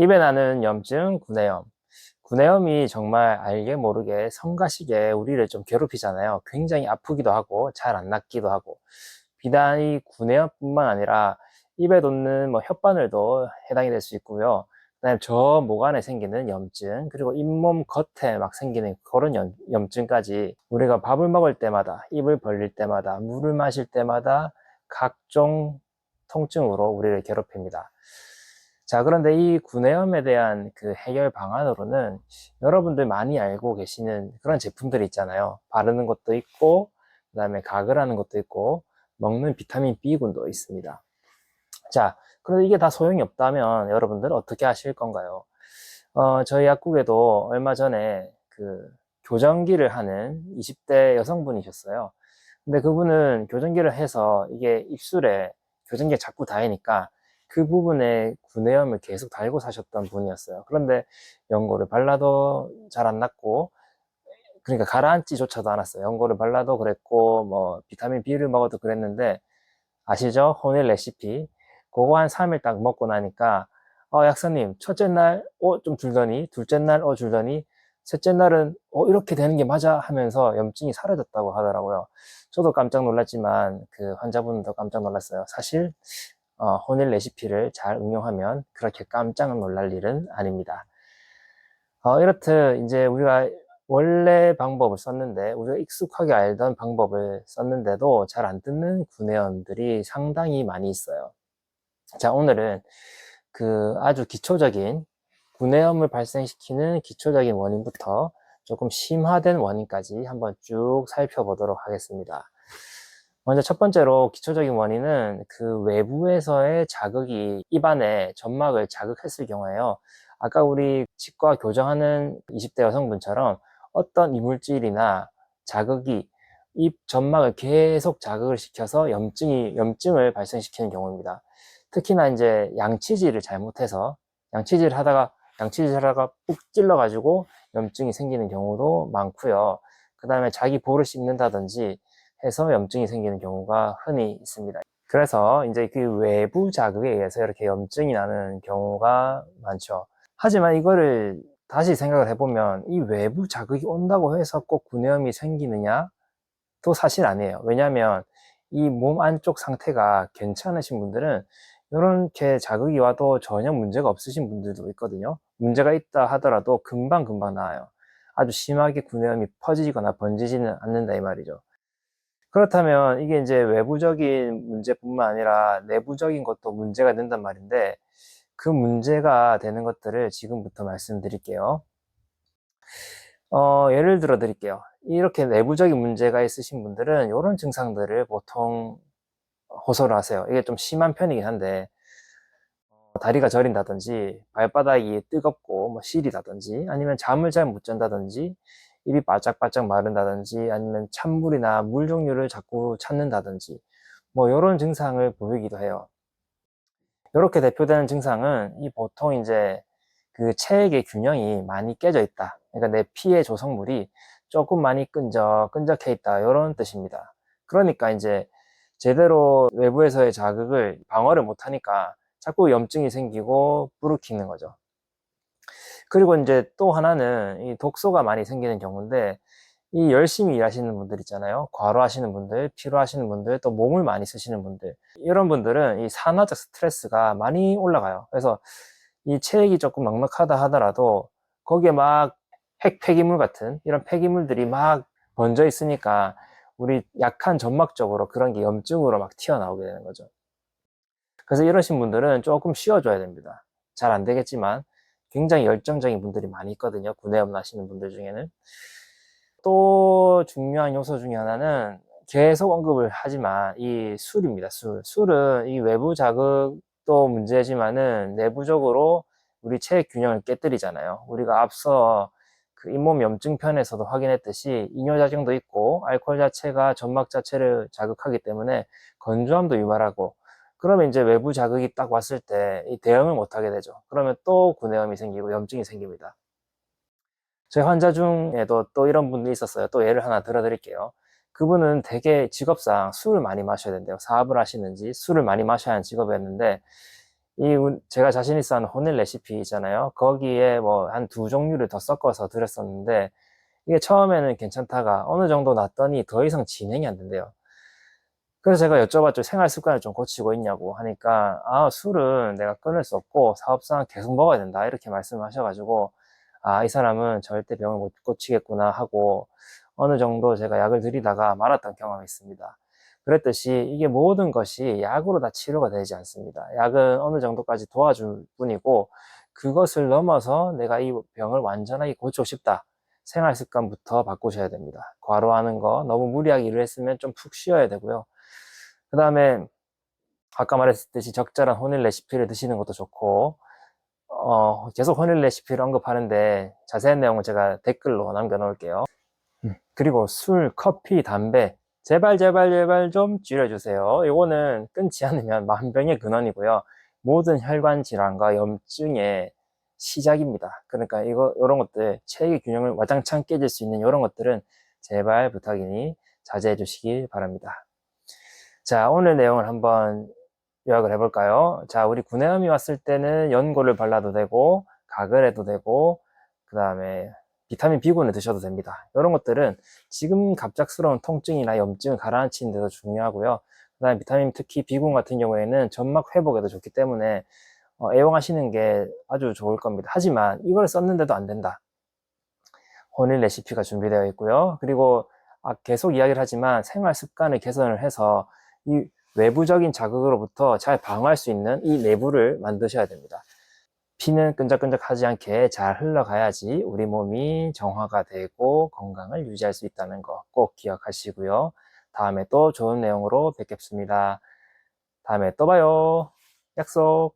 입에 나는 염증, 구내염. 구내염이 정말 알게 모르게 성가시게 우리를 좀 괴롭히잖아요. 굉장히 아프기도 하고 잘 안 낫기도 하고 비단 이 구내염뿐만 아니라 입에 돋는 뭐 혓바늘도 해당이 될 수 있고요. 그다음에 저 목 안에 생기는 염증 그리고 잇몸 겉에 막 생기는 그런 염, 염증까지 우리가 밥을 먹을 때마다 입을 벌릴 때마다 물을 마실 때마다 각종 통증으로 우리를 괴롭힙니다. 자, 그런데 이 구내염에 대한 그 해결 방안으로는 여러분들 많이 알고 계시는 그런 제품들이 있잖아요. 바르는 것도 있고, 그 다음에 가글 하는 것도 있고, 먹는 비타민 B군도 있습니다. 자, 그런데 이게 다 소용이 없다면 여러분들 어떻게 하실 건가요? 어, 저희 약국에도 얼마 전에 그 교정기를 하는 20대 여성분이셨어요. 근데 그분은 교정기를 해서 이게 입술에 교정기가 자꾸 닿으니까 그 부분에 구내염을 계속 달고 사셨던 분이었어요. 그런데 연고를 발라도 잘안 낫고, 그러니까 가라앉지조차도 않았어요. 연고를 발라도 그랬고, 뭐, 비타민 B를 먹어도 그랬는데, 아시죠? 호밀 레시피. 그거 한 3일 딱 먹고 나니까, 어, 약사님, 첫째 날, 어, 좀 줄더니, 둘째 날, 어, 줄더니, 셋째 날은, 어, 이렇게 되는 게 맞아 하면서 염증이 사라졌다고 하더라고요. 저도 깜짝 놀랐지만, 그 환자분도 깜짝 놀랐어요. 사실, 어, 혼일 레시피를 잘 응용하면 그렇게 깜짝 놀랄 일은 아닙니다. 어, 이렇듯 이제 우리가 원래 방법을 썼는데 우리가 익숙하게 알던 방법을 썼는데도 잘 안 듣는 구내염들이 상당히 많이 있어요. 자, 오늘은 그 아주 기초적인 구내염을 발생시키는 기초적인 원인부터 조금 심화된 원인까지 한번 쭉 살펴보도록 하겠습니다. 먼저 첫 번째로 기초적인 원인은 그 외부에서의 자극이 입안에 점막을 자극했을 경우에요. 아까 우리 치과 교정하는 20대 여성분처럼 어떤 이물질이나 자극이 입 점막을 계속 자극을 시켜서 염증이, 염증을 발생시키는 경우입니다. 특히나 이제 양치질을 잘못해서 양치질 하다가 양치질 하다가 푹 찔러가지고 염증이 생기는 경우도 많고요. 그 다음에 자기 볼을 씹는다든지 해서 염증이 생기는 경우가 흔히 있습니다. 그래서 이제 그 외부 자극에 의해서 이렇게 염증이 나는 경우가 많죠. 하지만 이거를 다시 생각을 해보면 이 외부 자극이 온다고 해서 꼭 구내염이 생기느냐? 또 사실 아니에요. 왜냐하면 이 몸 안쪽 상태가 괜찮으신 분들은 이렇게 자극이 와도 전혀 문제가 없으신 분들도 있거든요. 문제가 있다 하더라도 금방금방 나아요. 아주 심하게 구내염이 퍼지거나 번지지는 않는다 이 말이죠. 그렇다면 이게 이제 외부적인 문제뿐만 아니라 내부적인 것도 문제가 된단 말인데 그 문제가 되는 것들을 지금부터 말씀드릴게요. 어, 예를 들어 드릴게요. 이렇게 내부적인 문제가 있으신 분들은 이런 증상들을 보통 호소를 하세요. 이게 좀 심한 편이긴 한데 어, 다리가 저린다든지 발바닥이 뜨겁고 뭐 시리다든지 아니면 잠을 잘 못 잔다든지 입이 바짝바짝 마른다든지 아니면 찬물이나 물 종류를 자꾸 찾는다든지 뭐 이런 증상을 보이기도 해요. 이렇게 대표되는 증상은 이 보통 이제 그 체액의 균형이 많이 깨져 있다. 그러니까 내 피의 조성물이 조금 많이 끈적, 끈적해 있다. 이런 뜻입니다. 그러니까 이제 제대로 외부에서의 자극을 방어를 못하니까 자꾸 염증이 생기고 부르키는 거죠. 그리고 이제 또 하나는 이 독소가 많이 생기는 경우인데 이 열심히 일하시는 분들 있잖아요. 과로하시는 분들, 피로하시는 분들, 또 몸을 많이 쓰시는 분들. 이런 분들은 이 산화적 스트레스가 많이 올라가요. 그래서 이 체액이 조금 넉넉하다 하더라도 거기에 막 핵 폐기물 같은 이런 폐기물들이 막 번져 있으니까 우리 약한 점막 적으로 그런 게 염증으로 막 튀어나오게 되는 거죠. 그래서 이러신 분들은 조금 쉬어줘야 됩니다. 잘 안 되겠지만 굉장히 열정적인 분들이 많이 있거든요. 구내염 나시는 분들 중에는. 또 중요한 요소 중에 하나는 계속 언급을 하지만 이 술입니다. 술. 술은 이 외부 자극도 문제지만은 내부적으로 우리 체액 균형을 깨뜨리잖아요. 우리가 앞서 그 잇몸 염증 편에서도 확인했듯이 이뇨작용도 있고 알코올 자체가 점막 자체를 자극하기 때문에 건조함도 유발하고 그러면 이제 외부 자극이 딱 왔을 때 이 대응을 못 하게 되죠. 그러면 또 구내염이 생기고 염증이 생깁니다. 저희 환자 중에도 또 이런 분이 있었어요. 또 예를 하나 들어드릴게요. 그분은 되게 직업상 술을 많이 마셔야 된대요. 사업을 하시는지 술을 많이 마셔야 하는 직업이었는데 이 운- 제가 자신 있어 하는 혼일 레시피 있잖아요. 거기에 뭐 한 두 종류를 더 섞어서 드렸었는데 이게 처음에는 괜찮다가 어느 정도 놨더니 더 이상 진행이 안 된대요. 그래서 제가 여쭤봤죠. 생활 습관을 좀 고치고 있냐고 하니까 아 술은 내가 끊을 수 없고 사업상 계속 먹어야 된다 이렇게 말씀하셔가지고 아 이 사람은 절대 병을 못 고치겠구나 하고 어느 정도 제가 약을 드리다가 말았던 경험이 있습니다. 그랬듯이 이게 모든 것이 약으로 다 치료가 되지 않습니다. 약은 어느 정도까지 도와줄 뿐이고 그것을 넘어서 내가 이 병을 완전하게 고치고 싶다. 생활 습관부터 바꾸셔야 됩니다. 과로하는 거 너무 무리하게 일을 했으면 좀 푹 쉬어야 되고요. 그 다음에 아까 말했듯이 적절한 혼일 레시피를 드시는 것도 좋고 어, 계속 혼일 레시피를 언급하는데 자세한 내용은 제가 댓글로 남겨놓을게요. 음, 그리고 술, 커피, 담배 제발 제발 제발 좀 줄여주세요. 이거는 끊지 않으면 만병의 근원이고요. 모든 혈관 질환과 염증의 시작입니다. 그러니까 이거 이런 것들 체액의 균형을 와장창 깨질 수 있는 이런 것들은 제발 부탁이니 자제해 주시길 바랍니다. 자, 오늘 내용을 한번 요약을 해볼까요? 자, 우리 구내염이 왔을 때는 연고를 발라도 되고, 가글 해도 되고, 그 다음에 비타민 B군을 드셔도 됩니다. 이런 것들은 지금 갑작스러운 통증이나 염증을 가라앉히는 데도 중요하고요. 그 다음에 비타민 특히 B군 같은 경우에는 점막 회복에도 좋기 때문에 어, 애용하시는 게 아주 좋을 겁니다. 하지만 이걸 썼는데도 안 된다. 혼일 레시피가 준비되어 있고요. 그리고 아, 계속 이야기를 하지만 생활 습관을 개선을 해서 이 외부적인 자극으로부터 잘 방어할 수 있는 이 내부를 만드셔야 됩니다. 피는 끈적끈적하지 않게 잘 흘러가야지 우리 몸이 정화가 되고 건강을 유지할 수 있다는 거 꼭 기억하시고요. 다음에 또 좋은 내용으로 뵙겠습니다. 다음에 또 봐요. 약속.